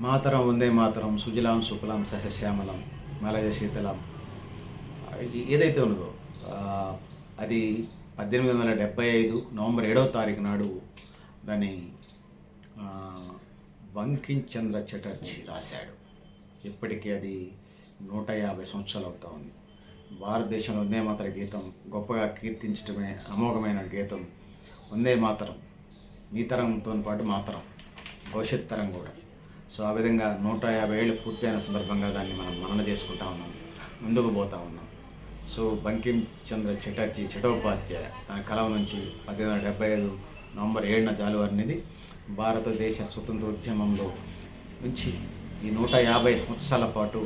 మాతరం వందే మాతరం సుజలాం సుఫలాం సస్యశ్యామలం మలయ శీతలం. ఏదైతే ఉన్నదో అది పద్దెనిమిది వందల డెబ్బై ఐదు నవంబర్ ఏడవ తారీఖు నాడు దాన్ని వంకించంద్ర చటర్జీ రాశాడు. ఇప్పటికీ అది నూట యాభై సంవత్సరాలు అవుతా ఉంది. భారతదేశంలో వందే మాతర గీతం గొప్పగా కీర్తించడమే అమోఘమైన గీతం. వందే మాతరం మీ తరంతో పాటు మాతరం భవిష్యత్ తరం కూడా. సో ఆ విధంగా నూట యాభై ఏళ్ళు పూర్తయిన సందర్భంగా దాన్ని మనం మనన చేసుకుంటా ఉన్నాం ముందుకు పోతా ఉన్నాం. సో బంకిం చంద్ర చటర్జీ చటోపాధ్యాయ తన కలం నుంచి పద్దెనిమిది వందల డెబ్బై ఐదు నవంబర్ ఏడున జాలువారినిది భారతదేశ స్వతంత్ర ఉద్యమంలో నుంచి ఈ నూట యాభై సంవత్సరాల పాటు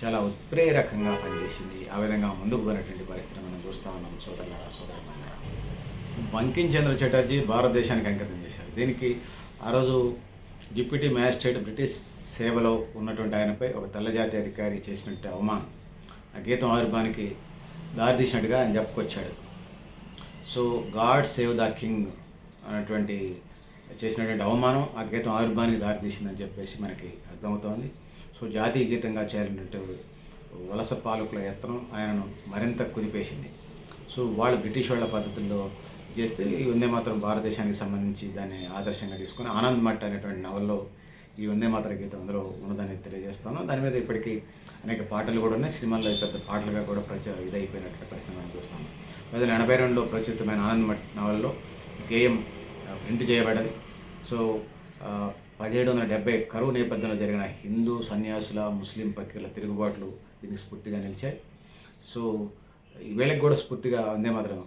చాలా ఉత్ప్రేరకంగా పనిచేసింది. ఆ విధంగా ముందుకు పోయినటువంటి పరిస్థితి మనం చూస్తూ ఉన్నాం. సోదరులారా సోదరులారా బంకిం చంద్ర చటర్జీ భారతదేశానికి అంకితం చేశారు. దీనికి ఆ రోజు డిప్యూటీ మ్యాజిస్ట్రేట్ బ్రిటిష్ సేవలో ఉన్నటువంటి ఆయనపై ఒక తెల్లజాతి అధికారి చేసినట్టు అవమానం. ఆ గీతం ఆరుబానికి దారితీసినట్టుగా ఆయన చెప్పుకొచ్చాడు. So God save the king అనేటువంటి చేసినటువంటి అవమానం ఆ గీతం ఆవిర్భానికి దారితీసిందని చెప్పేసి మనకి అర్థమవుతోంది. సో జాతీయ గీతంగా చేరినట్టు వలస పాలకుల యత్నం ఆయనను మరింత కుదిపేసింది. సో వాళ్ళు బ్రిటిష్ వాళ్ళ పద్ధతుల్లో చేస్తే ఈ వందే మాత్రం భారతదేశానికి సంబంధించి దాన్ని ఆదర్శంగా తీసుకుని ఆనంద్ మట్ అనేటువంటి నవల్లో ఈ వందే మాత్ర గీతం అందులో ఉన్నదని తెలియజేస్తాను. దాని మీద ఇప్పటికీ అనేక పాటలు కూడా ఉన్నాయి. సినిమాల్లో పెద్ద పాటలుగా కూడా ప్రచ ఇదైపోయినట్టు పరిస్థితి మనం చూస్తాము పదిహేను ఎనభై రెండులో ప్రచురితమైన ఆనంద్ మట్ నవల్లో గేయం ప్రింట్ చేయబడ్డది. సో పదిహేడు వందల డెబ్బై కరువు నేపథ్యంలో జరిగిన హిందూ సన్యాసుల ముస్లిం పక్కిల తిరుగుబాట్లు దీనికి స్ఫూర్తిగా నిలిచాయి. సో ఈ కూడా స్ఫూర్తిగా అందే మాత్రం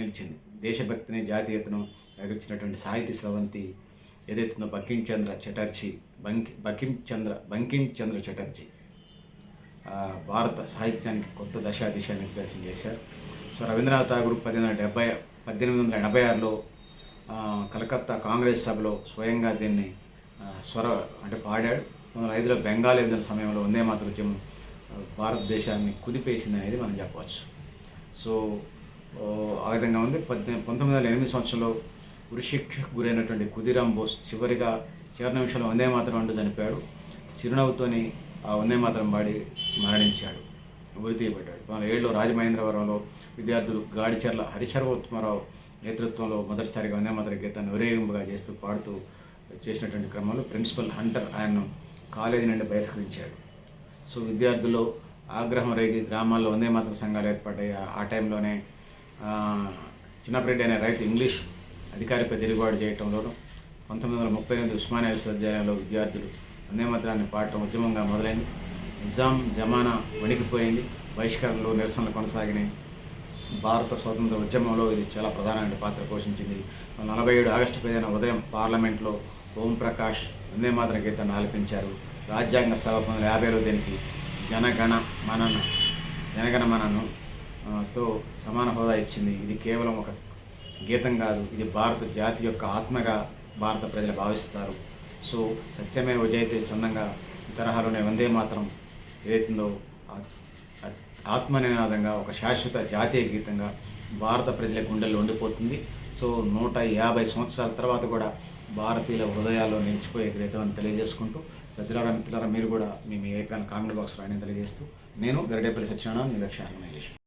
నిలిచింది. దేశభక్తిని జాతీయతను ఎగర్చినటువంటి సాహితీ స్రవంతి ఏదైతుందో బంకిం చంద్ర చటర్జీ బంకి బంకిం చంద్ర బంకిం చంద్ర చటర్జీ భారత సాహిత్యానికి కొత్త దశా దిశ నిర్దేశం చేశారు. సో రవీంద్రనాథ్ ఠాగూర్ పద్దెనిమిది వందల డెబ్బై పద్దెనిమిది వందల ఎనభై ఆరులో కలకత్తా కాంగ్రెస్ సభలో స్వయంగా దీన్ని స్వర అంటే పాడాడు. వందల ఐదులో బెంగాల్ విభజన సమయంలో వందే మాతృత్యం భారతదేశాన్ని కుదిపేసింది అనేది మనం చెప్పవచ్చు. సో ఆ విధంగా ఉంది. పద్దెనిమిది పంతొమ్మిది వందల ఎనిమిది సంవత్సరంలో ఉరిశిక్షకు గురైనటువంటి కుదిరాం బోస్ చివరిగా చివరి నిమిషంలో వందే మాత్రం అంటూ చనిపోయాడు. చిరునవ్వుతోని ఆ వందే మాత్రం పాడి మరణించాడు. ఉరి తీయబడ్డాడు. పంతొమ్మిది ఏడులో రాజమహేంద్రవరంలో విద్యార్థులు గాడిచర్ల హరిశర్వోత్తమరావు నేతృత్వంలో మొదటిసారిగా వందే మాత్రం గీతాన్ని ఉరేగింపుగా చేస్తూ పాడుతూ చేసినటువంటి క్రమంలో ప్రిన్సిపల్ హంటర్ ఆయన్ను కాలేజీ నుండి బహిష్కరించాడు. సో విద్యార్థుల్లో ఆగ్రహం రేగి గ్రామాల్లో వందే మాత్రం సంఘాలు ఏర్పడ్డాయి ఆ టైంలోనే ఆ, అనే రైతు ఇంగ్లీష్ అధికారిపై తిరుగుబాటు చేయటంలోనూ పంతొమ్మిది వందల ముప్పై ఎనిమిది ఉస్మానియా విశ్వవిద్యాలయంలో విద్యార్థులు వందే మాత్రాన్ని పాడటం ఉద్యమంగా మొదలైంది. నిజాం జమానా వణికిపోయింది. బహిష్కరణలు నిరసనలు కొనసాగినాయి. భారత స్వతంత్ర ఉద్యమంలో ఇది చాలా ప్రధానమైన పాత్ర పోషించింది. నలభై ఏడు ఆగస్టు పదిహేను ఉదయం పార్లమెంట్లో ఓంప్రకాష్ వందే గీతాన్ని ఆలపించారు. రాజ్యాంగ సభ పంతొమ్మిది యాభై యాభైలో దీనికి జనగణ మనన జనగణ మనను తో సమాన హోదా ఇచ్చింది. ఇది కేవలం ఒక గీతం కాదు. ఇది భారత జాతి యొక్క ఆత్మగా భారత ప్రజలు భావిస్తారు. సో సత్యమే విజయతే చందంగా ఈ తరహాలోనే వందే మాత్రం. ఏదైతుందో ఆత్మ నినాదంగా ఒక శాశ్వత జాతీయ గీతంగా భారత ప్రజల గుండెల్లో ఉండిపోతుంది. సో నూట యాభై సంవత్సరాల తర్వాత కూడా భారతీయుల హృదయాల్లో నిలిచిపోయే గీతం అని తెలియజేసుకుంటూ పెద్దలారా మిత్రులారా మీరు కూడా మీ మీ ఏకాన్ని కామెంట్ బాక్స్ ఆయన తెలియజేస్తూ నేను గరడేపల్లి సత్యనారాయణ నిరక్షణ ఆర్గనైజేషన్